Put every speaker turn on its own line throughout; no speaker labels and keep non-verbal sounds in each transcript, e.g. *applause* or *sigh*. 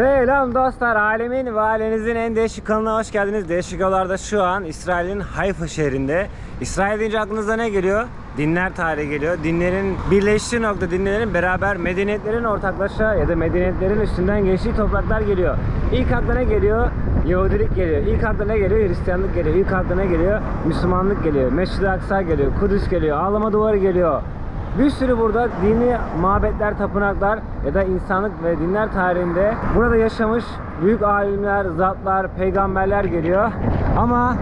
Selam dostlar, alemin ve ailenizin en değişik kanalına hoş geldiniz. Değişik yollarda şu an İsrail'in Hayfa şehrinde. İsrail deyince aklınıza ne geliyor? Dinler tarihi geliyor. Dinlerin birleştiği nokta, dinlerin beraber medeniyetlerin ortaklaşa ya da medeniyetlerin üstünden geçtiği topraklar geliyor. İlk aklına geliyor Yahudilik geliyor. İlk aklına geliyor Hristiyanlık geliyor. İlk aklına geliyor Müslümanlık geliyor. Mescid-i Aksa geliyor. Kudüs geliyor. Ağlama duvarı geliyor. Bir sürü burada dini mabetler, tapınaklar ya da insanlık ve dinler tarihinde burada yaşamış büyük alimler, zatlar, peygamberler geliyor. Ama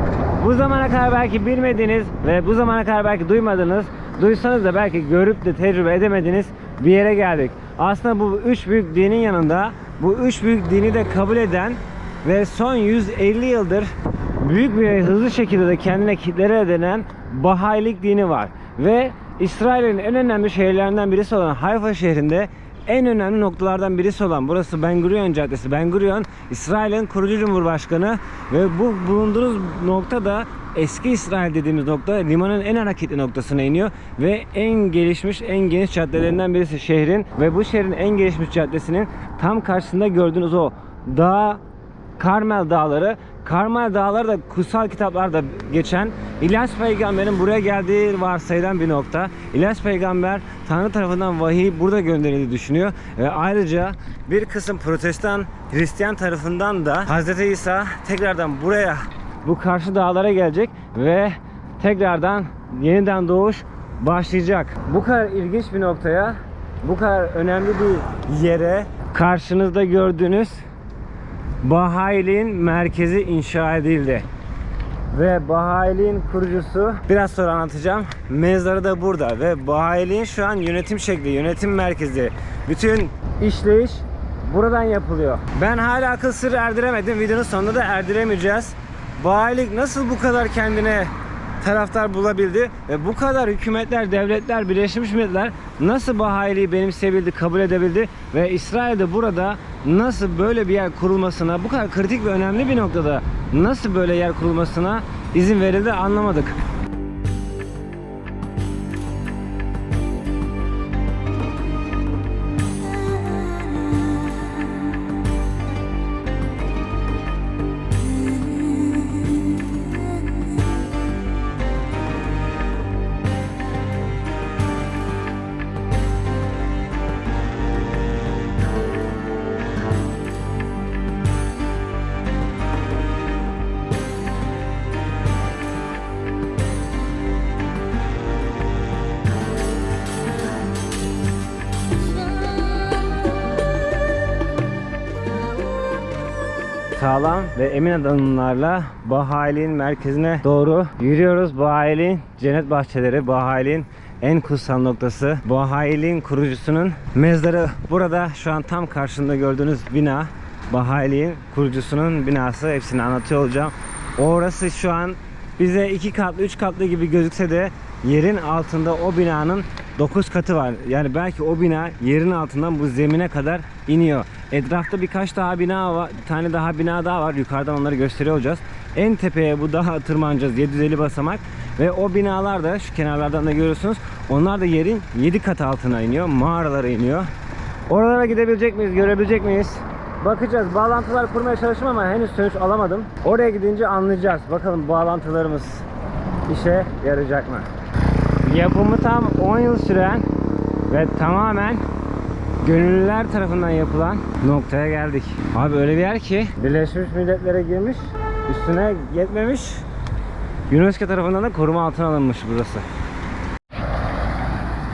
bu zamana kadar belki bilmediğiniz ve bu zamana kadar belki duymadınız, duysanız da belki görüp de tecrübe edemediğiniz bir yere geldik. Aslında bu üç büyük dinin yanında bu üç büyük dini de kabul eden ve son 150 yıldır büyük bir hızlı şekilde de kendine kitlere edinen Bahayilik dini var. Ve İsrail'in en önemli şehirlerinden birisi olan Hayfa şehrinde en önemli noktalardan birisi olan burası Ben Gurion Caddesi. Ben Gurion İsrail'in kurucu cumhurbaşkanı ve bu bulunduğunuz nokta da eski İsrail dediğimiz nokta limanın en hareketli noktasına iniyor ve en gelişmiş en geniş caddelerinden birisi şehrin ve bu şehrin en gelişmiş caddesinin tam karşısında gördüğünüz o dağ Karmel Dağları. Karmel Dağları da kutsal kitaplarda geçen İlyas Peygamber'in buraya geldiği varsayılan bir nokta. İlyas Peygamber Tanrı tarafından vahiy burada gönderildiği düşünüyor. Ve ayrıca bir kısım protestan Hristiyan tarafından da Hz. İsa tekrardan buraya bu karşı dağlara gelecek ve tekrardan yeniden doğuş başlayacak. Bu kadar ilginç bir noktaya, bu kadar önemli bir yere karşınızda gördüğünüz Bahayiliğin merkezi inşa edildi. Ve Bahayiliğin kurucusu biraz sonra anlatacağım. Mezarı da burada ve Bahayiliğin şu an yönetim şekli, yönetim merkezi. Bütün işleyiş buradan yapılıyor. Ben hala akıl sırrı erdiremedim. Videonun sonunda da erdiremeyeceğiz. Bahayilik nasıl bu kadar kendine taraftar bulabildi ve bu kadar hükümetler, devletler, Birleşmiş Milletler nasıl Bahayiliği benimseyebildi, kabul edebildi ve İsrail'de burada nasıl böyle bir yer kurulmasına, bu kadar kritik ve önemli bir noktada nasıl böyle yer kurulmasına izin verildi anlamadık. Sağlam ve emin adımlarla Bahayiliğin merkezine doğru yürüyoruz. Bahayiliğin cennet bahçeleri, Bahayiliğin en kutsal noktası. Bahayiliğin kurucusunun mezarı burada şu an tam karşında gördüğünüz bina. Bahayiliğin kurucusunun binası. Hepsini anlatıyor olacağım. Orası şu an bize iki katlı, üç katlı gibi gözükse de yerin altında o binanın 9 katı var. Yani belki o bina yerin altından bu zemine kadar iniyor. Etrafta birkaç daha bina var, bir tane daha bina daha var. Yukarıdan onları gösteriyor olacağız. En tepeye bu daha tırmanacağız. 750 basamak ve o binalar da şu kenarlardan da görüyorsunuz. Onlar da yerin 7 kat altına iniyor. Mağaralara iniyor. Oralara gidebilecek miyiz? Görebilecek miyiz? Bakacağız. Bağlantılar kurmaya çalıştım ama henüz sonuç alamadım. Oraya gidince anlayacağız. Bakalım bağlantılarımız işe yarayacak mı? Yapımı tam 10 yıl süren ve tamamen gönüllüler tarafından yapılan noktaya geldik. Abi öyle bir yer ki Birleşmiş Milletler'e girmiş, üstüne yetmemiş. UNESCO tarafından da koruma altına alınmış burası.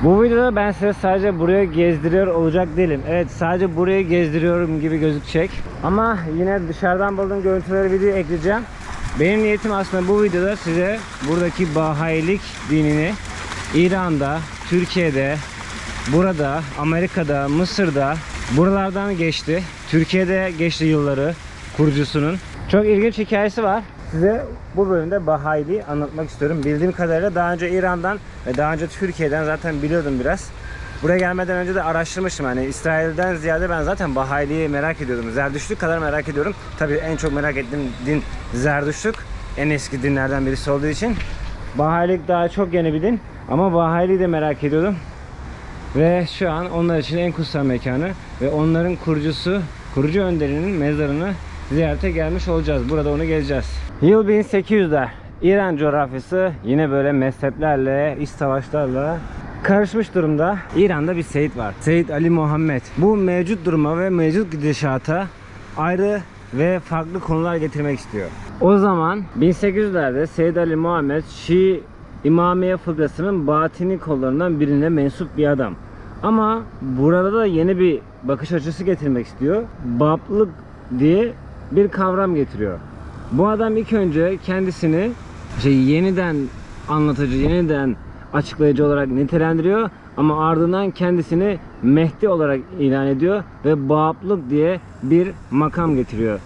Bu videoda ben size sadece buraya gezdiriyor olacak değilim. Evet sadece burayı gezdiriyorum gibi gözükecek. Ama yine dışarıdan buldığım görüntüleri videoya ekleyeceğim. Benim niyetim aslında bu videoda size buradaki Bahayilik dinini İran'da, Türkiye'de, burada, Amerika'da, Mısır'da buralardan geçti. Türkiye'de geçti yılları kurucusunun. Çok ilginç hikayesi var. Size bu bölümde Bahayiliği anlatmak istiyorum. Bildiğim kadarıyla daha önce İran'dan ve daha önce Türkiye'den zaten biliyordum biraz. Buraya gelmeden önce de araştırmıştım. Hani İsrail'den ziyade ben zaten Bahayiliği merak ediyordum. Zerdüştlük kadar merak ediyorum. Tabii en çok merak ettiğim din Zerdüştlük. En eski dinlerden birisi olduğu için. Bahayilik daha çok yeni bir din. Ama Bahayiliği de merak ediyordum. Ve şu an onlar için en kutsal mekanı ve onların kurucusu kurucu önderinin mezarını ziyarete gelmiş olacağız. Burada onu gezeceğiz. Yıl 1800'ler. İran coğrafyası yine böyle mezheplerle, iç savaşlarla karışmış durumda. İran'da bir Seyit var. Seyit Ali Muhammed. Bu mevcut duruma ve mevcut gidişata ayrı ve farklı konular getirmek istiyor. O zaman 1800'lerde Seyyid Ali Muhammed Şii İmamiye fıkrasının batini kollarından birine mensup bir adam. Ama burada da yeni bir bakış açısı getirmek istiyor. Bablık diye bir kavram getiriyor. Bu adam ilk önce kendisini şey yeniden anlatıcı, yeniden açıklayıcı olarak nitelendiriyor ama ardından kendisini Mehdi olarak ilan ediyor ve Bablık diye bir makam getiriyor.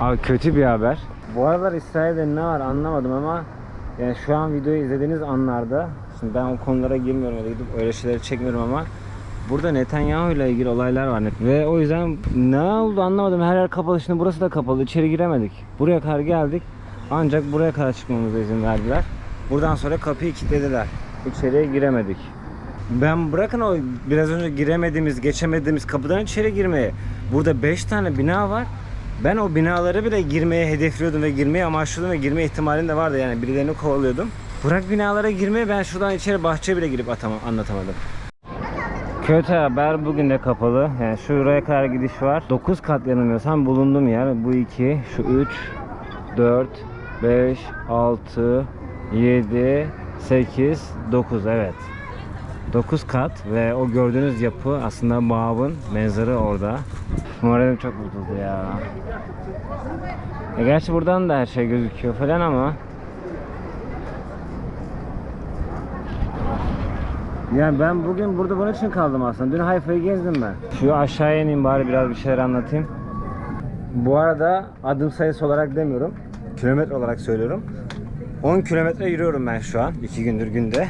Abi kötü bir haber. Bu aralar İsrail'de ne var anlamadım ama yani şu an videoyu izlediğiniz anlarda şimdi ben o konulara girmiyorum ya da gidip öyle şeyleri çekmiyorum ama burada Netanyahu ile ilgili olaylar var. Ve o yüzden ne oldu anlamadım. Her yer kapalı. Şimdi burası da kapalı. İçeri giremedik. Buraya kadar geldik. Ancak buraya kadar çıkmamıza izin verdiler. Buradan sonra kapıyı kilitlediler. İçeriye giremedik. Ben bırakın o biraz önce giremediğimiz, geçemediğimiz kapıdan içeri girmeye. Burada 5 tane bina var. Ben o binalara bile girmeye hedefliyordum ve girmeyi amaçlıyordum ve girme ihtimalim de vardı yani birilerini kovalıyordum. Bırak binalara girmeyi ben şuradan içeri bahçeye bile girip atamam, anlatamadım. Kötü haber bugün de kapalı. Yani şuraya kadar gidiş var. 9 kat yanılmıyorsam bulundum yer. Bu 2, şu 3, 4, 5, 6, 7, 8, 9 evet. 9 kat ve o gördüğünüz yapı aslında Bab'ın mezarı orada. Moralim çok bozuldu ya. E gerçi buradan da her şey gözüküyor falan ama Yani ben bugün burada bunun için kaldım aslında. Dün Hayfa'yı gezdim ben. Şu aşağıya ineyim bari biraz bir şeyler anlatayım. Bu arada adım sayısı olarak demiyorum. Kilometre olarak söylüyorum. 10 kilometre yürüyorum ben şu an. 2 gündür günde.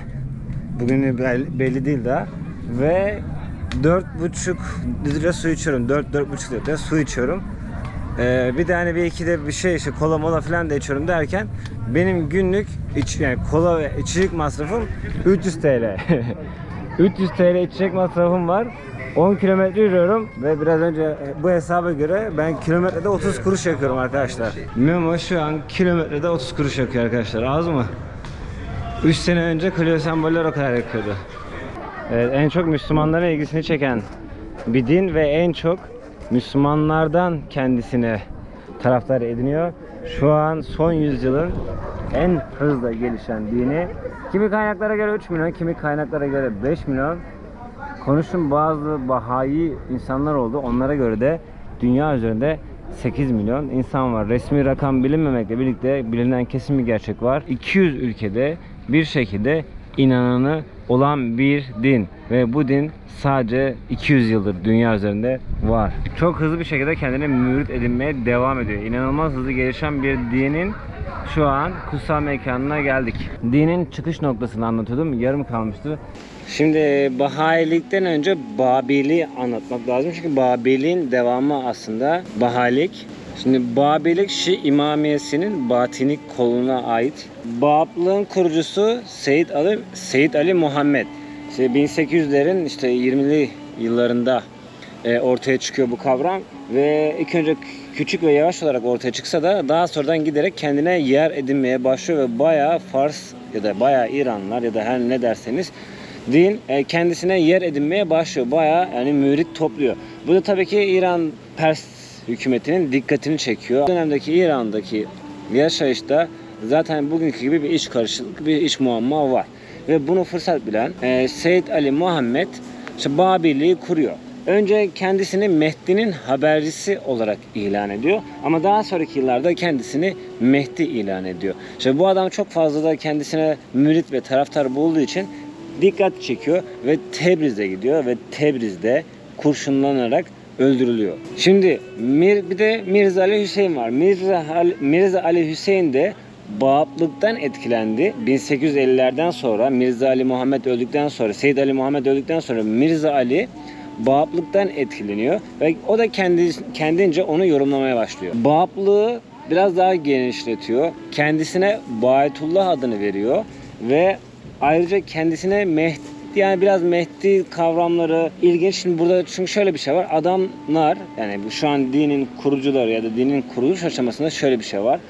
Bugün belli, değil daha. Ve 4,5 litre su içiyorum. 4-4,5 litre su içiyorum. Ee, bir de hani bir iki de bir şey işte kola mola falan da içiyorum derken benim günlük iç, yani kola ve içecek masrafım 300 TL. 300 TL içecek masrafım var. 10 kilometre yürüyorum ve biraz önce bu hesaba göre ben kilometrede 30 kuruş yakıyorum arkadaşlar. Memo şu an kilometrede 30 kuruş yakıyor arkadaşlar. Az mı? 3 sene önce Clio semboller o kadar yakıyordu. Evet, en çok Müslümanların ilgisini çeken bir din ve en çok Müslümanlardan kendisine taraftar ediniyor. Şu an son yüzyılın en hızla gelişen dini. Kimi kaynaklara göre 3 milyon, kimi kaynaklara göre 5 milyon. Konuşun bazı Bahayi insanlar oldu. Onlara göre de dünya üzerinde 8 milyon insan var. Resmi rakam bilinmemekle birlikte bilinen kesin bir gerçek var. 200 ülkede bir şekilde inananı olan bir din ve bu din sadece 200 yıldır dünya üzerinde var. Çok hızlı bir şekilde kendine mürit edinmeye devam ediyor. İnanılmaz hızlı gelişen bir dinin şu an kutsal mekanına geldik. Dinin çıkış noktasını anlatıyordum. Yarım kalmıştı. Şimdi Bahailikten önce Babili anlatmak lazım. Çünkü Babilik'in devamı aslında Bahailik. Şimdi Babilik Şii İmamiyesi'nin batini koluna ait. Bablığın kurucusu Seyyid Ali, Seyyid Ali Muhammed. İşte 1800'lerin işte 20'li yıllarında e, ortaya çıkıyor bu kavram ve ilk önce küçük ve yavaş olarak ortaya çıksa da daha sonradan giderek kendine yer edinmeye başlıyor ve bayağı Fars ya da bayağı İranlılar ya da her ne derseniz din e, kendisine yer edinmeye başlıyor. Bayağı yani mürit topluyor. Bu da tabii ki İran Pers hükümetinin dikkatini çekiyor. Bu dönemdeki İran'daki yaşayışta zaten bugünkü gibi bir iç karışıklık, bir iç muamma var. Ve bunu fırsat bilen e, Seyyid Ali Muhammed işte Babiliği kuruyor. Önce kendisini Mehdi'nin habercisi olarak ilan ediyor. Ama daha sonraki yıllarda kendisini Mehdi ilan ediyor. İşte bu adam çok fazla da kendisine mürit ve taraftar bulduğu için dikkat çekiyor ve Tebriz'e gidiyor ve Tebriz'de kurşunlanarak öldürülüyor. Şimdi Mir, bir de Mirza Ali Hüseyin var. Mirza, Ali- Mirza Ali Hüseyin de Bağıplıktan etkilendi. 1850'lerden sonra Mirza Ali Muhammed öldükten sonra, Seyyid Ali Muhammed öldükten sonra Mirza Ali Bağıplıktan etkileniyor ve o da kendi kendince onu yorumlamaya başlıyor. Bağıplığı biraz daha genişletiyor. Kendisine Bayetullah adını veriyor ve ayrıca kendisine Mehdi yani biraz Mehdi kavramları ilginç. Şimdi burada çünkü şöyle bir şey var. Adamlar yani şu an dinin kurucuları ya da dinin kuruluş aşamasında şöyle bir şey var.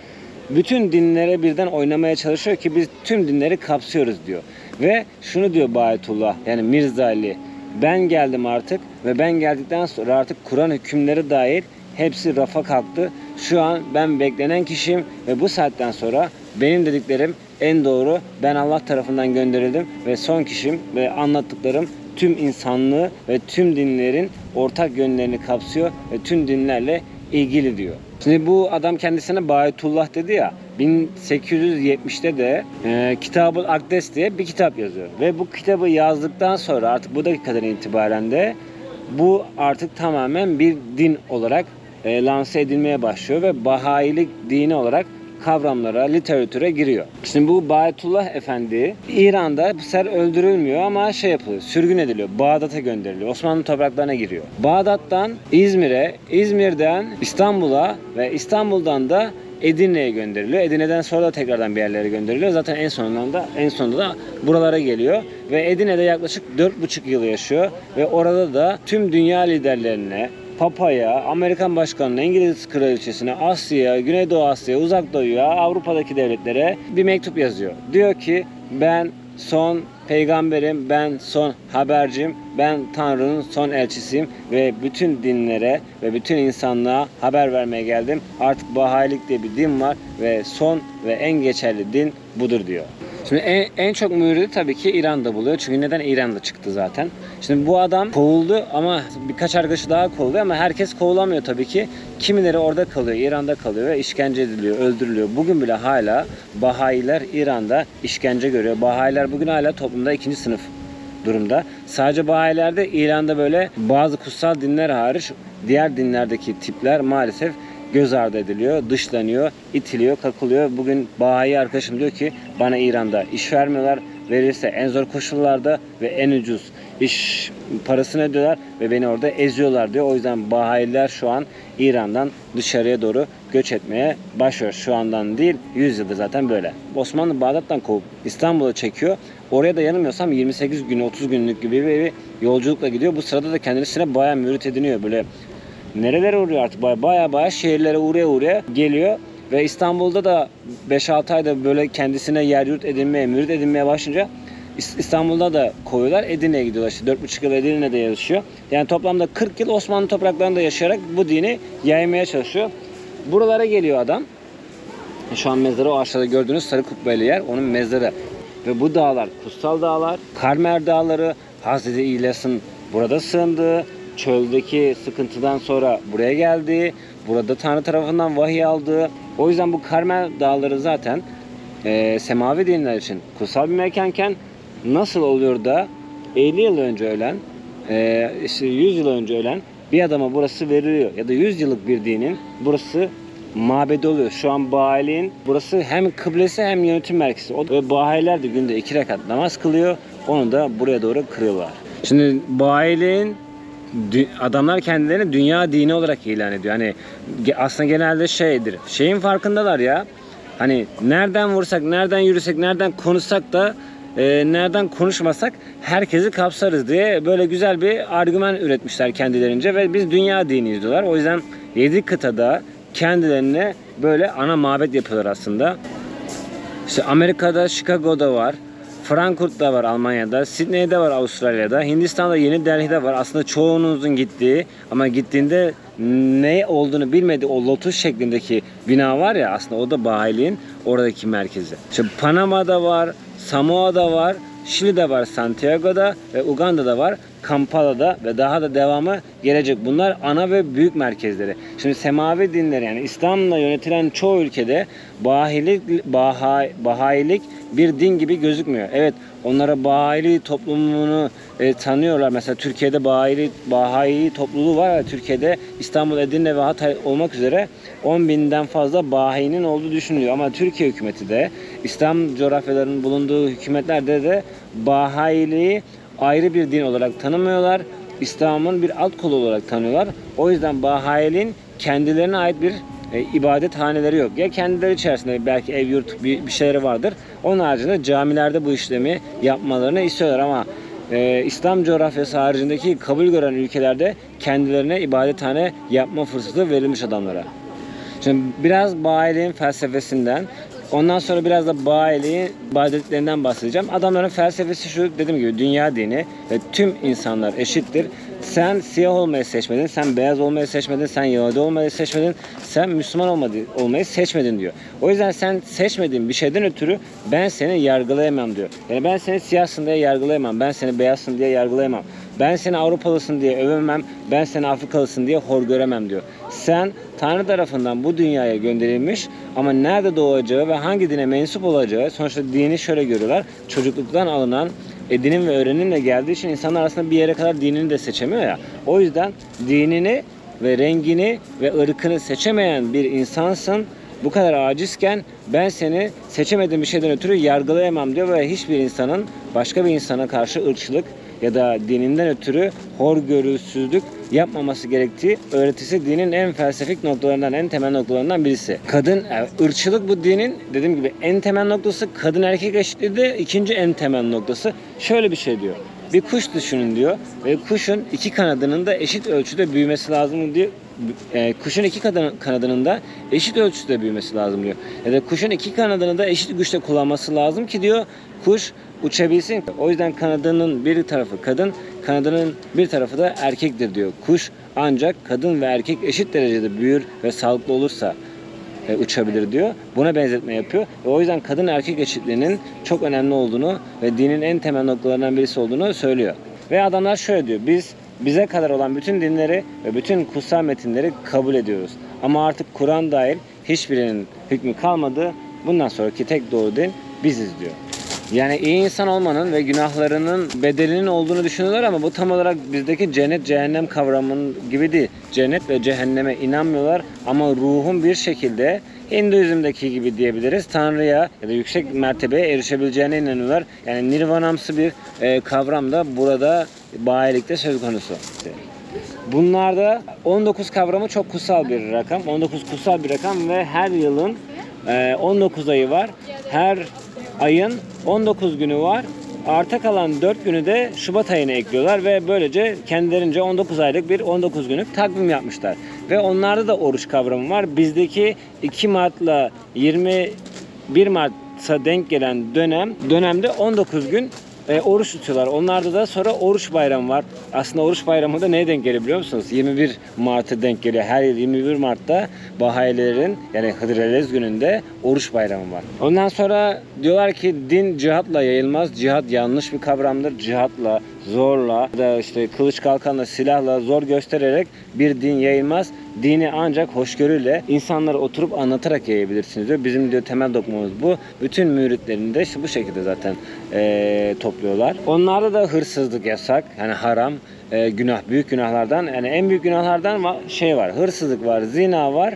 Bütün dinlere birden oynamaya çalışıyor ki biz tüm dinleri kapsıyoruz diyor. Ve şunu diyor Bayetullah yani Mirza Ali ben geldim artık ve ben geldikten sonra artık Kur'an hükümleri dair hepsi rafa kalktı. Şu an ben beklenen kişiyim ve bu saatten sonra benim dediklerim en doğru. Ben Allah tarafından gönderildim ve son kişim ve anlattıklarım tüm insanlığı ve tüm dinlerin ortak yönlerini kapsıyor ve tüm dinlerle ilgili diyor. Şimdi bu adam kendisine Bayetullah dedi ya 1870'te de e, Kitab-ı Akdes diye bir kitap yazıyor. Ve bu kitabı yazdıktan sonra artık bu dakikadan itibaren de bu artık tamamen bir din olarak e, lanse edilmeye başlıyor ve Bahayilik dini olarak kavramlara, literatüre giriyor. Şimdi bu Bayetullah Efendi İran'da bu sefer öldürülmüyor ama şey yapılıyor, sürgün ediliyor. Bağdat'a gönderiliyor. Osmanlı topraklarına giriyor. Bağdat'tan İzmir'e, İzmir'den İstanbul'a ve İstanbul'dan da Edirne'ye gönderiliyor. Edirne'den sonra da tekrardan bir yerlere gönderiliyor. Zaten en sonunda da en sonunda da buralara geliyor ve Edirne'de yaklaşık 4,5 yıl yaşıyor ve orada da tüm dünya liderlerine Papa'ya, Amerikan Başkanı'na, İngiliz Kraliçesi'ne, Asya'ya, Güneydoğu Asya'ya, Uzak Doğu'ya, Avrupa'daki devletlere bir mektup yazıyor. Diyor ki ben son peygamberim, ben son habercim, ben Tanrı'nın son elçisiyim ve bütün dinlere ve bütün insanlığa haber vermeye geldim. Artık Bahayilik diye bir din var ve son ve en geçerli din budur diyor. Şimdi en, en çok müridi tabii ki İran'da buluyor. Çünkü neden İran'da çıktı zaten. Şimdi bu adam kovuldu ama birkaç arkadaşı daha kovuluyor ama herkes kovulamıyor tabii ki. Kimileri orada kalıyor, İran'da kalıyor ve işkence ediliyor, öldürülüyor. Bugün bile hala Bahayiler İran'da işkence görüyor. Bahayiler bugün hala toplumda ikinci sınıf durumda. Sadece Bahayilerde İran'da böyle bazı kutsal dinler hariç diğer dinlerdeki tipler maalesef göz ardı ediliyor, dışlanıyor, itiliyor, kakılıyor. Bugün Bahayi arkadaşım diyor ki bana İran'da iş vermiyorlar. Verirse en zor koşullarda ve en ucuz iş parasını ödüyorlar ve beni orada eziyorlar diyor. O yüzden Bahayiler şu an İran'dan dışarıya doğru göç etmeye başlıyor. Şu andan değil 100 yıldır zaten böyle. Osmanlı Bağdat'tan kovup İstanbul'a çekiyor. Oraya da yanılmıyorsam 28 gün 30 günlük gibi bir yolculukla gidiyor. Bu sırada da kendisine bayağı mürit ediniyor. Böyle nerelere uğruyor artık baya baya, baya şehirlere uğraya uğraya geliyor. Ve İstanbul'da da 5-6 ayda böyle kendisine yer yurt edinmeye, mürit edinmeye başlayınca İs- İstanbul'da da koyuyorlar. Edirne'ye gidiyorlar. İşte 4,5 yıl Edirne'de yaşıyor. Yani toplamda 40 yıl Osmanlı topraklarında yaşayarak bu dini yaymaya çalışıyor. Buralara geliyor adam. Şu an mezarı o aşağıda gördüğünüz sarı kubbeli yer onun mezarı. Ve bu dağlar kutsal dağlar. Karmer dağları Hazreti İlyas'ın burada sığındığı, çöldeki sıkıntıdan sonra buraya geldiği, burada Tanrı tarafından vahiy aldığı. O yüzden bu Karmel dağları zaten e, semavi dinler için kutsal bir mekanken nasıl oluyor da 50 yıl önce ölen, e, işte 100 yıl önce ölen bir adama burası veriliyor ya da 100 yıllık bir dinin burası mabedi oluyor. Şu an Bahiliğin burası hem kıblesi hem yönetim merkezi. O, ve Bahiler de günde iki rekat namaz kılıyor. Onu da buraya doğru kırıyorlar. Şimdi Bahiliğin dü- adamlar kendilerini dünya dini olarak ilan ediyor. Hani aslında genelde şeydir. Şeyin farkındalar ya. Hani nereden vursak, nereden yürüsek, nereden konuşsak da e, nereden konuşmasak herkesi kapsarız diye böyle güzel bir argüman üretmişler kendilerince ve biz dünya diniyiz diyorlar. O yüzden 7 kıtada kendilerine böyle ana mabet yapıyorlar aslında. İşte Amerika'da, Chicago'da var. Frankfurt'ta var Almanya'da, Sydney'de var Avustralya'da, Hindistan'da Yeni Delhi'de var. Aslında çoğunuzun gittiği ama gittiğinde ne olduğunu bilmediği o lotus şeklindeki bina var ya aslında o da Bahiliğin oradaki merkezi. İşte Panama'da var, Samoa'da var, Şili'de var, Santiago'da ve Uganda'da var, Kampala'da ve daha da devamı gelecek. Bunlar ana ve büyük merkezleri. Şimdi semavi dinler yani İslam'la yönetilen çoğu ülkede Bahilik, Baha, Bahayilik bir din gibi gözükmüyor. Evet onlara Bahayili toplumunu e, tanıyorlar. Mesela Türkiye'de Bahayili, Bahayi topluluğu var. Türkiye'de İstanbul, Edirne ve Hatay olmak üzere 10 binden fazla Bahi'nin olduğu düşünülüyor. Ama Türkiye hükümeti de İslam coğrafyalarının bulunduğu hükümetlerde de Bahayiliği ayrı bir din olarak tanımıyorlar. İslam'ın bir alt kolu olarak tanıyorlar. O yüzden Bahayiliğin kendilerine ait bir e, ibadet haneleri yok. Ya kendileri içerisinde belki ev yurt bir, bir şeyleri vardır. Onun haricinde camilerde bu işlemi yapmalarını istiyorlar ama e, İslam coğrafyası haricindeki kabul gören ülkelerde kendilerine ibadethane yapma fırsatı verilmiş adamlara. Şimdi biraz Bahayeliğin felsefesinden, ondan sonra biraz da Bahayeliğin ibadetlerinden bahsedeceğim. Adamların felsefesi şu, dediğim gibi dünya dini ve tüm insanlar eşittir. Sen siyah olmayı seçmedin, sen beyaz olmayı seçmedin, sen Yahudi olmayı seçmedin, sen Müslüman olmadı, olmayı seçmedin diyor. O yüzden sen seçmediğin bir şeyden ötürü ben seni yargılayamam diyor. Yani ben seni siyahsın diye yargılayamam, ben seni beyazsın diye yargılayamam. Ben seni Avrupalısın diye övemem, ben seni Afrikalısın diye hor göremem diyor. Sen Tanrı tarafından bu dünyaya gönderilmiş ama nerede doğacağı ve hangi dine mensup olacağı sonuçta dini şöyle görüyorlar. Çocukluktan alınan edinim ve öğrenimle geldiği için insanlar aslında bir yere kadar dinini de seçemiyor ya. O yüzden dinini ve rengini ve ırkını seçemeyen bir insansın. Bu kadar acizken ben seni seçemediğim bir şeyden ötürü yargılayamam diyor ve hiçbir insanın başka bir insana karşı ırkçılık ya da dininden ötürü horgörüsüzlük yapmaması gerektiği öğretisi dinin en felsefik noktalarından, en temel noktalarından birisi. Kadın, yani ırkçılık bu dinin dediğim gibi en temel noktası, kadın erkek eşitliği de ikinci en temel noktası. Şöyle bir şey diyor. Bir kuş düşünün diyor ve kuşun iki kanadının da eşit ölçüde büyümesi lazım diyor. E, kuşun iki kanadının da eşit ölçüde büyümesi lazım diyor. Ya da kuşun iki kanadını da eşit güçte kullanması lazım ki diyor kuş uçabilsin. O yüzden kanadının bir tarafı kadın, kanadının bir tarafı da erkektir diyor. Kuş ancak kadın ve erkek eşit derecede büyür ve sağlıklı olursa e, uçabilir diyor. Buna benzetme yapıyor. Ve o yüzden kadın erkek eşitliğinin çok önemli olduğunu ve dinin en temel noktalarından birisi olduğunu söylüyor. Ve adamlar şöyle diyor. Biz bize kadar olan bütün dinleri ve bütün kutsal metinleri kabul ediyoruz. Ama artık Kur'an dahil hiçbirinin hükmü kalmadı. Bundan sonraki tek doğru din biziz diyor. Yani iyi insan olmanın ve günahlarının bedelinin olduğunu düşünüyorlar ama bu tam olarak bizdeki cennet cehennem kavramının gibi değil. Cennet ve cehenneme inanmıyorlar ama ruhun bir şekilde Hinduizm'deki gibi diyebiliriz. Tanrı'ya ya da yüksek mertebeye erişebileceğine inanıyorlar. Yani nirvanamsı bir e, kavram da burada bayilikte söz konusu. Bunlarda 19 kavramı çok kutsal bir rakam. 19 kutsal bir rakam ve her yılın e, 19 ayı var. Her ayın 19 günü var. Arta kalan 4 günü de Şubat ayına ekliyorlar ve böylece kendilerince 19 aylık bir 19 günlük takvim yapmışlar. Ve onlarda da oruç kavramı var. Bizdeki 2 Mart'la 21 Mart'a denk gelen dönem dönemde 19 gün e, oruç tutuyorlar. Onlarda da sonra oruç bayramı var. Aslında oruç bayramı da neye denk geliyor biliyor musunuz? 21 Mart'a denk geliyor. Her yıl 21 Mart'ta Bahayilerin yani Hıdrellez gününde oruç bayramı var. Ondan sonra diyorlar ki din cihatla yayılmaz. Cihat yanlış bir kavramdır. Cihatla, zorla da işte kılıç kalkanla, silahla zor göstererek bir din yayılmaz. Dini ancak hoşgörüyle insanlara oturup anlatarak yayabilirsiniz diyor. Bizim diyor temel dokmamız bu. Bütün müritlerini de işte bu şekilde zaten eee, topluyorlar. Onlarda da hırsızlık yasak. Yani haram. eee, günah, büyük günahlardan. Yani en büyük günahlardan şey var. Hırsızlık var, zina var,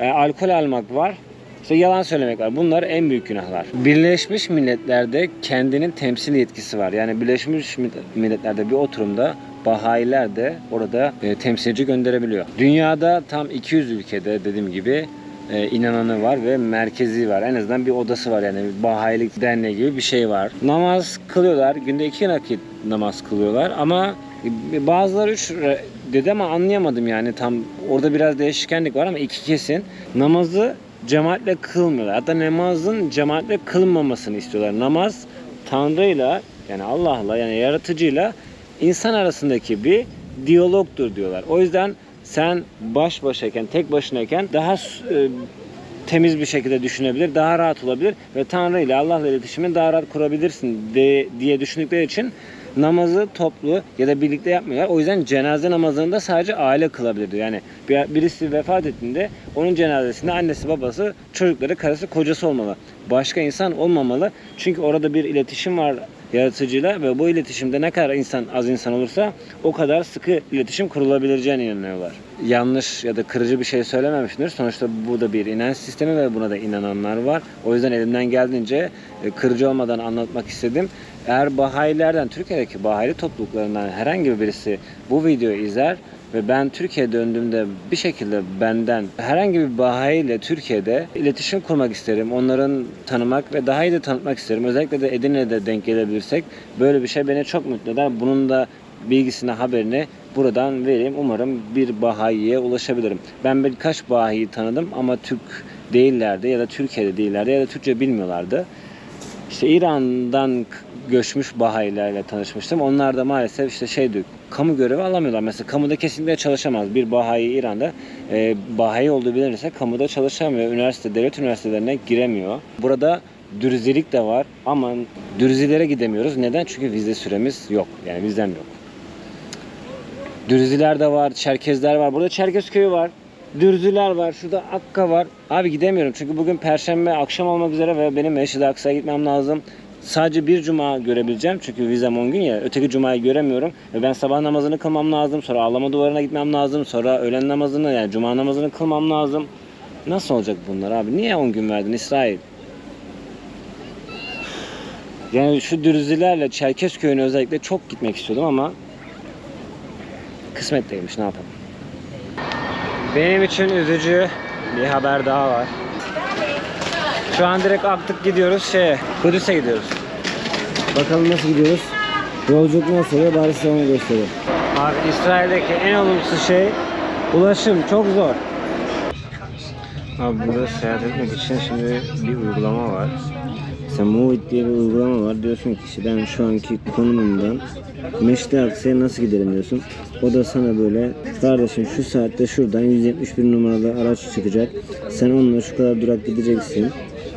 e, alkol almak var. İşte yalan söylemek var. Bunlar en büyük günahlar. Birleşmiş Milletler'de kendinin temsil yetkisi var. Yani Birleşmiş Milletler'de bir oturumda Bahayiler de orada e, temsilci gönderebiliyor. Dünyada tam 200 ülkede dediğim gibi e, inananı var ve merkezi var. En azından bir odası var yani Bahayilik derneği gibi bir şey var. Namaz kılıyorlar. Günde iki vakit namaz kılıyorlar ama bazıları üç dedi ama anlayamadım yani tam orada biraz değişkenlik var ama iki kesin namazı cemaatle kılmıyorlar. Hatta namazın cemaatle kılınmamasını istiyorlar. Namaz Tanrı'yla yani Allah'la yani yaratıcıyla insan arasındaki bir diyalogtur diyorlar. O yüzden sen baş başayken, tek başınayken daha e, temiz bir şekilde düşünebilir, daha rahat olabilir ve Tanrı ile Allah'la iletişimi daha rahat kurabilirsin de, diye düşündükleri için namazı toplu ya da birlikte yapmıyorlar. O yüzden cenaze namazını da sadece aile kılabilir diyor. Yani bir- birisi vefat ettiğinde onun cenazesinde annesi, babası, çocukları, karısı, kocası olmalı. Başka insan olmamalı. Çünkü orada bir iletişim var yaratıcıyla ve bu iletişimde ne kadar insan az insan olursa o kadar sıkı iletişim kurulabileceğine inanıyorlar. Yanlış ya da kırıcı bir şey söylememişimdir. Sonuçta bu da bir inanç sistemi ve buna da inananlar var. O yüzden elimden geldiğince e, kırıcı olmadan anlatmak istedim. Eğer Bahayilerden, Türkiye'deki Bahayili topluluklarından herhangi birisi bu videoyu izler ve ben Türkiye'ye döndüğümde bir şekilde benden herhangi bir Bahayi ile Türkiye'de iletişim kurmak isterim. Onların tanımak ve daha iyi de tanıtmak isterim. Özellikle de Edirne'de denk gelebilirsek böyle bir şey beni çok mutlu eder. Bunun da bilgisini, haberini buradan vereyim. Umarım bir Bahayi'ye ulaşabilirim. Ben birkaç Bahayi tanıdım ama Türk değillerdi ya da Türkiye'de değillerdi ya da Türkçe bilmiyorlardı. İşte İran'dan göçmüş Bahayilerle tanışmıştım. Onlar da maalesef işte şey diyor, kamu görevi alamıyorlar. Mesela kamuda kesinlikle çalışamaz. Bir Bahayi İran'da e, Bahayi olduğu bilinirse kamuda çalışamıyor. Üniversite, devlet üniversitelerine giremiyor. Burada dürzilik de var ama dürzilere gidemiyoruz. Neden? Çünkü vize süremiz yok. Yani vizem yok. Dürziler de var, Çerkezler var. Burada Çerkez köyü var. Dürzüler var. Şurada Akka var. Abi gidemiyorum çünkü bugün Perşembe akşam olmak üzere ve benim Meşhide Aksa'ya gitmem lazım. Sadece bir cuma görebileceğim çünkü vizem 10 gün ya. Öteki cumayı göremiyorum. Ve ben sabah namazını kılmam lazım. Sonra ağlama duvarına gitmem lazım. Sonra öğlen namazını yani cuma namazını kılmam lazım. Nasıl olacak bunlar abi? Niye 10 gün verdin İsrail? Yani şu Dürzilerle Çerkez köyüne özellikle çok gitmek istiyordum ama kısmet değilmiş ne yapalım. Benim için üzücü bir haber daha var. Şu an direkt aktık gidiyoruz şeye, Kudüs'e gidiyoruz. Bakalım nasıl gidiyoruz? Yolculuk nasıl oluyor? Bari size onu göstereyim. Abi İsrail'deki en olumsuz şey ulaşım çok zor. Abi burada seyahat etmek için şimdi bir uygulama var. Mesela Movit diye bir uygulama var. Diyorsun ki işte ben şu anki konumumdan Meşte Aksa'ya nasıl giderim diyorsun. O da sana böyle kardeşim şu saatte şuradan 171 numaralı araç çıkacak. Sen onunla şu kadar durak gideceksin.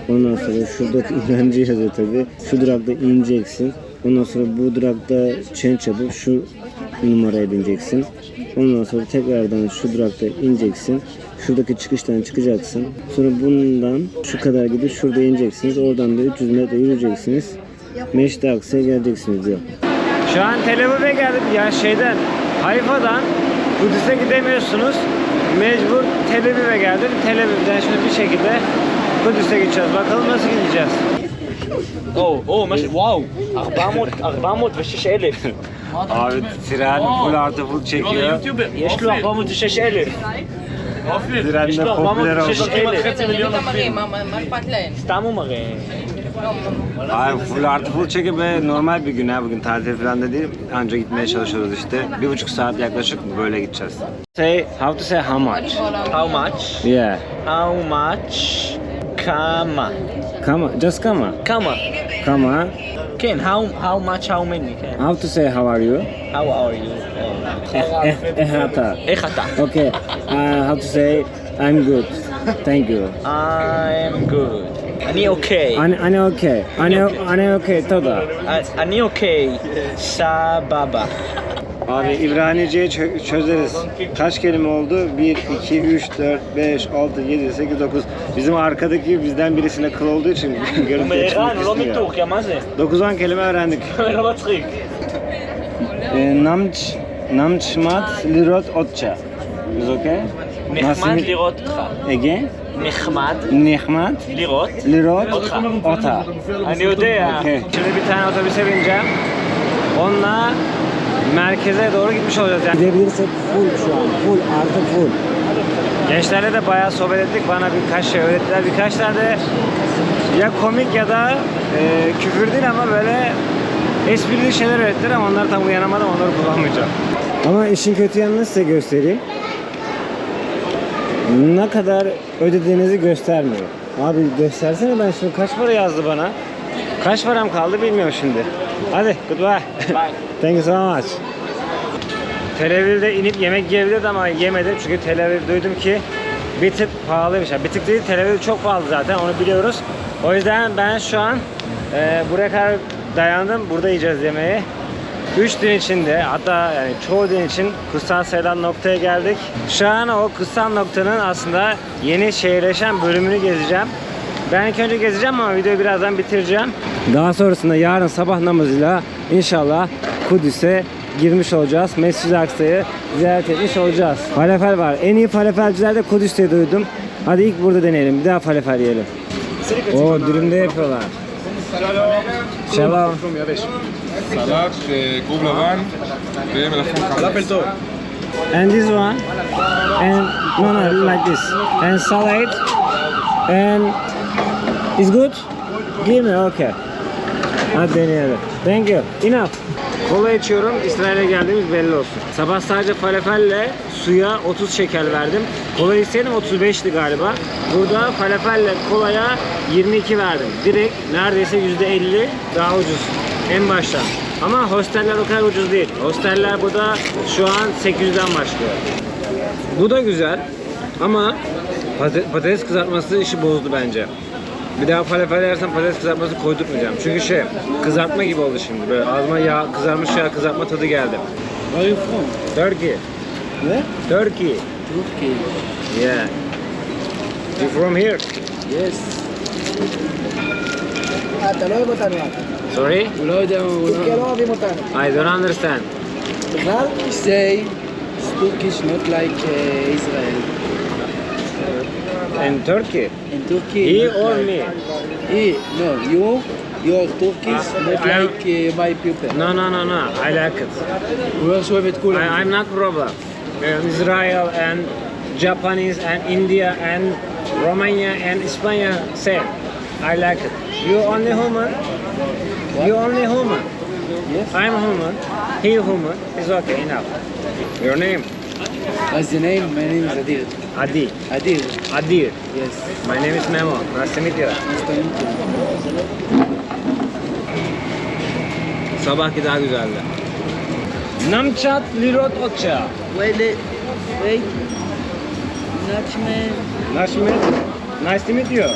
Ondan sonra şuradaki öğrenci yazıyor tabi. Şu durakta ineceksin. Ondan sonra bu durakta change yapıp şu numaraya bineceksin. Ondan sonra tekrardan şu durakta ineceksin. Şuradaki çıkıştan çıkacaksın. Sonra bundan şu kadar gidip şurada ineceksiniz. Oradan da 300 metre yürüyeceksiniz. Meşte Aksa'ya geleceksiniz diyor. Şu an Tel Aviv'e geldim. Yani şeyden Hayfa'dan Kudüs'e gidemiyorsunuz. Mecbur Tel Aviv'e geldim. Tel Aviv'den şimdi bir şekilde Kudüs'e gideceğiz. Bakalım nasıl gideceğiz.
Oo, oo, maş, wow. 406000.
Abi tren full artı full çekiyor.
Yeşil 406000.
Direnme popüler oldu.
Stam mı mı?
Hayır full artı full çekim ve normal bir gün ha bugün tatil falan da değil. Anca gitmeye çalışıyoruz işte. Bir buçuk saat yaklaşık böyle gideceğiz. Say, how to say how much?
How much?
Yeah.
How much?
Kama. Kama, just kama. Kama.
Kama.
Come on.
כן how how much how many כן
How to say how are you?
how are you
Eh, eh, eh, hata.
איך אתה
Okay. Uh, how to say I'm good. Thank you.
I'm good אני אוקיי
Ani, ani okay. Ani, ani okay. Toda.
אני אוקיי סבבה
Abi İbranice'yi çö- çözeriz. Kaç kelime oldu? 1, 2, 3, 4, 5, 6, 7, 8, 9. Bizim arkadaki bizden birisine kıl olduğu için
הוא
görüntü
מהירן,
geçmek
הוא לא
istemiyor.
מטורקיה, מה זה?
9-10 kelime öğrendik. *laughs*
לא מצחיק.
E, namç, namçmat, lirot, otça. Is okay?
נחמד לראות אותך.
Ege,
נחמד
nehmat,
לראות
lirot,
אותך.
ota.
אני יודע.
Okay. Şimdi bir tane otobüse bineceğim. Onunla merkeze doğru gitmiş olacağız yani. Gidebilirsek full şu an. Full artı full. Gençlerle de bayağı sohbet ettik. Bana birkaç şey öğrettiler. Birkaç tane de ya komik ya da e, küfür değil ama böyle esprili şeyler öğrettiler ama onları tam uyanamadım. Onları kullanmayacağım. Ama işin kötü yanını size göstereyim. Ne kadar ödediğinizi göstermiyor. Abi göstersene ben şimdi kaç para yazdı bana? Kaç param kaldı bilmiyorum şimdi. Hadi goodbye.
Bye. *laughs*
Thank you so much. Tel Aviv'de inip yemek yiyebilirdi ama yemedim çünkü Tel Aviv duydum ki bir tık pahalıymış. Yani bir tık değil Tel Aviv çok pahalı zaten onu biliyoruz. O yüzden ben şu an e, buraya kadar dayandım. Burada yiyeceğiz yemeği. 3 gün içinde hatta yani çoğu gün için kutsal sayılan noktaya geldik. Şu an o kutsal noktanın aslında yeni şehirleşen bölümünü gezeceğim. Ben ilk önce gezeceğim ama videoyu birazdan bitireceğim. Daha sonrasında yarın sabah namazıyla inşallah Kudüs'e girmiş olacağız. Mescid-i Aksa'yı ziyaret etmiş olacağız. Falafel var. En iyi falafelciler de Kudüs'te duydum. Hadi ilk burada deneyelim. Bir daha falafel yiyelim. O dürümde yapıyorlar. Selam.
Salat, şey, kub lavan ve melafon Falafel tov.
And this one, and no no like this, and salad, and is good? Give me okay. Hadi deneyelim. Thank you. Enough. Kola içiyorum. İsrail'e geldiğimiz belli olsun. Sabah sadece falafelle suya 30 şeker verdim. Kola içseydim 35'ti galiba. Burada falafelle kolaya 22 verdim. Direkt neredeyse %50 daha ucuz. En başta. Ama hosteller o kadar ucuz değil. Hosteller burada şu an 800'den başlıyor. Bu da güzel ama patates kızartması işi bozdu bence. Bir daha falafel yersen patates kızartması koydurtmayacağım. Çünkü şey kızartma gibi oldu şimdi. Böyle ağzıma yağ, kızarmış yağ kızartma tadı geldi.
Where are you from?
Turkey.
Where?
Turkey.
Turkey.
Yeah. You from here?
Yes.
Ah,
Sorry? I don't understand.
What
you Say Turkish not like uh, Israel.
In Turkey?
In Turkey.
He or me?
He, no, you, your Turkish,
ah,
not
I
like uh, my people.
No, no, no, no, I like it.
وشو بتقول؟
I, I'm not problem. Uh, Israel and Japanese and India and Romania and Spain same. I like it. You only human? You only human?
Yes.
I'm human. He human. It's okay enough. Your name?
What's the name? My name is Adil.
Adi.
Adir.
Adir.
Yes.
My name is Memo. Nice to meet you.
Nice to meet you.
Sabahki daha güzeldi. Namchat lirot otça.
Wait, wait, wait. נאצ'מן.
Nashmet. Nice to meet you.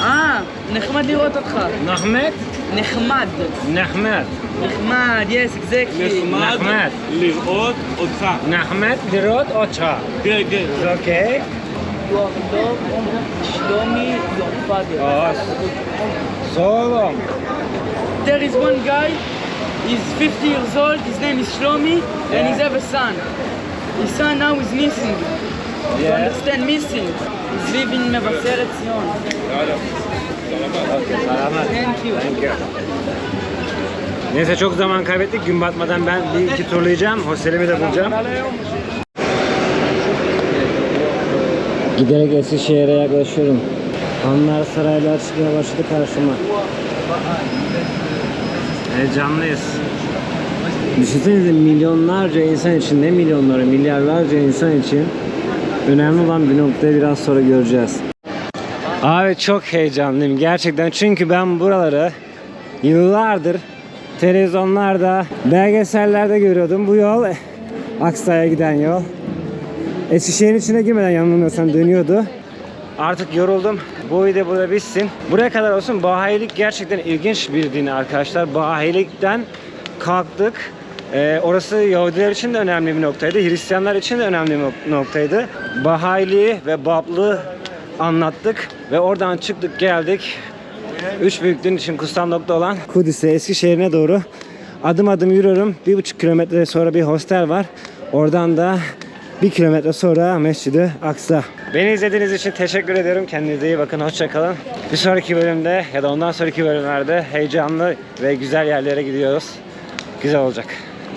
אה, נחמד לראות אותך.
Nahmet.
נחמד.
Nahmet.
נחמד, yes, exactly.
Nahmet.
לראות אותך.
Nahmet lirot otça.
כן, כן.
It's okay.
You are dog, שלומי, your father.
Oh, so long.
There is one guy, he's 50 years old, his name is Shlomi, and
Yeah.
he's have a son. His son now is missing. You
Yeah.
understand, missing. He's living in מבשרת ציון.
Selamat. Thank you. Neyse çok zaman kaybettik. Gün batmadan ben bir iki turlayacağım. Hostelimi de bulacağım. Giderek Eskişehir'e yaklaşıyorum. Hanlar saraylar çıkmaya başladı karşıma. Heyecanlıyız. Düşünsenize milyonlarca insan için, ne milyonları, milyarlarca insan için önemli olan bir noktayı biraz sonra göreceğiz. Abi çok heyecanlıyım gerçekten çünkü ben buraları yıllardır televizyonlarda, belgesellerde görüyordum. Bu yol Aksa'ya giden yol. Eskişehir'in içine girmeden yanılmıyorsam dönüyordu. Artık yoruldum. Bu video burada bitsin. Buraya kadar olsun. Bahayilik gerçekten ilginç bir din arkadaşlar. Bahayilikten kalktık. Ee, orası Yahudiler için de önemli bir noktaydı. Hristiyanlar için de önemli bir nok- noktaydı. Bahayiliği ve Bablı anlattık ve oradan çıktık geldik. Üç büyüklüğün için kutsal nokta olan Kudüs'e, Eskişehir'ine doğru adım adım yürüyorum. Bir buçuk kilometre sonra bir hostel var. Oradan da bir kilometre sonra Mescid-i Aksa. Beni izlediğiniz için teşekkür ederim. Kendinize iyi bakın. Hoşçakalın. Bir sonraki bölümde ya da ondan sonraki bölümlerde heyecanlı ve güzel yerlere gidiyoruz. Güzel olacak.